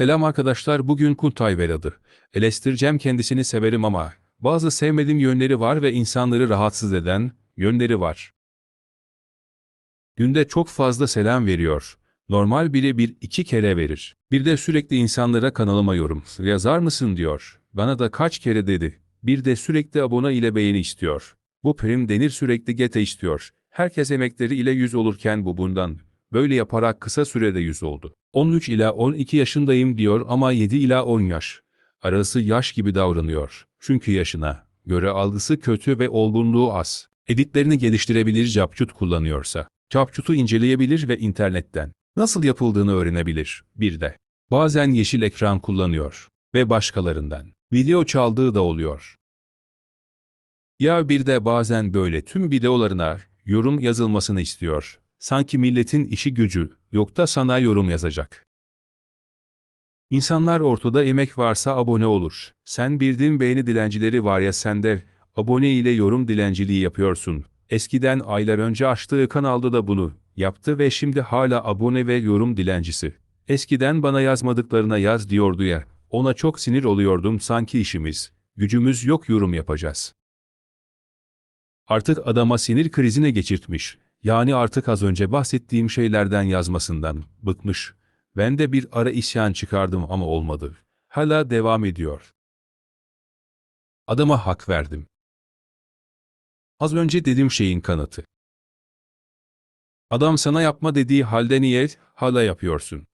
Selam arkadaşlar bugün Kuntay Veladı. Eleştireceğim kendisini severim ama bazı sevmediğim yönleri var ve insanları rahatsız eden yönleri var. Günde çok fazla selam veriyor. Normal biri bir iki kere verir. Bir de sürekli insanlara kanalıma yorum yazar mısın diyor. Bana da kaç kere dedi. Bir de sürekli abone ile beğeni istiyor. Bu prim denir sürekli gete istiyor. Herkes emekleri ile yüz olurken bu bundan. Böyle yaparak kısa sürede yüz oldu. 13 ila 12 yaşındayım diyor ama 7 ila 10 yaş. Arası yaş gibi davranıyor. Çünkü yaşına göre algısı kötü ve olgunluğu az. Editlerini geliştirebilir CapCut kullanıyorsa. CapCut'u inceleyebilir ve internetten nasıl yapıldığını öğrenebilir. Bir de bazen yeşil ekran kullanıyor ve başkalarından video çaldığı da oluyor. Ya bir de bazen böyle tüm videolarına yorum yazılmasını istiyor. Sanki milletin işi gücü yok da sana yorum yazacak. İnsanlar ortada emek varsa abone olur. Sen bildiğin beğeni dilencileri var ya sen de abone ile yorum dilenciliği yapıyorsun. Eskiden aylar önce açtığı kanalda da bunu yaptı ve şimdi hala abone ve yorum dilencisi. Eskiden bana yazmadıklarına yaz diyordu ya, ona çok sinir oluyordum sanki işimiz, gücümüz yok yorum yapacağız. Artık adama sinir krizine geçirtmiş. Yani artık az önce bahsettiğim şeylerden yazmasından bıkmış. Ben de bir ara isyan çıkardım ama olmadı. Hala devam ediyor. Adama hak verdim. Az önce dediğim şeyin kanıtı. Adam sana yapma dediği halde niye hala yapıyorsun?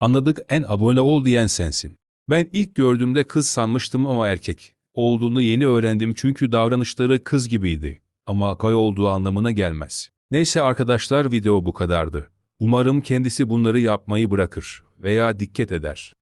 Anladık en abone ol diyen sensin. Ben ilk gördüğümde kız sanmıştım ama erkek. Olduğunu yeni öğrendim çünkü davranışları kız gibiydi. Ama kay olduğu anlamına gelmez. Neyse arkadaşlar video bu kadardı. Umarım kendisi bunları yapmayı bırakır veya dikkat eder.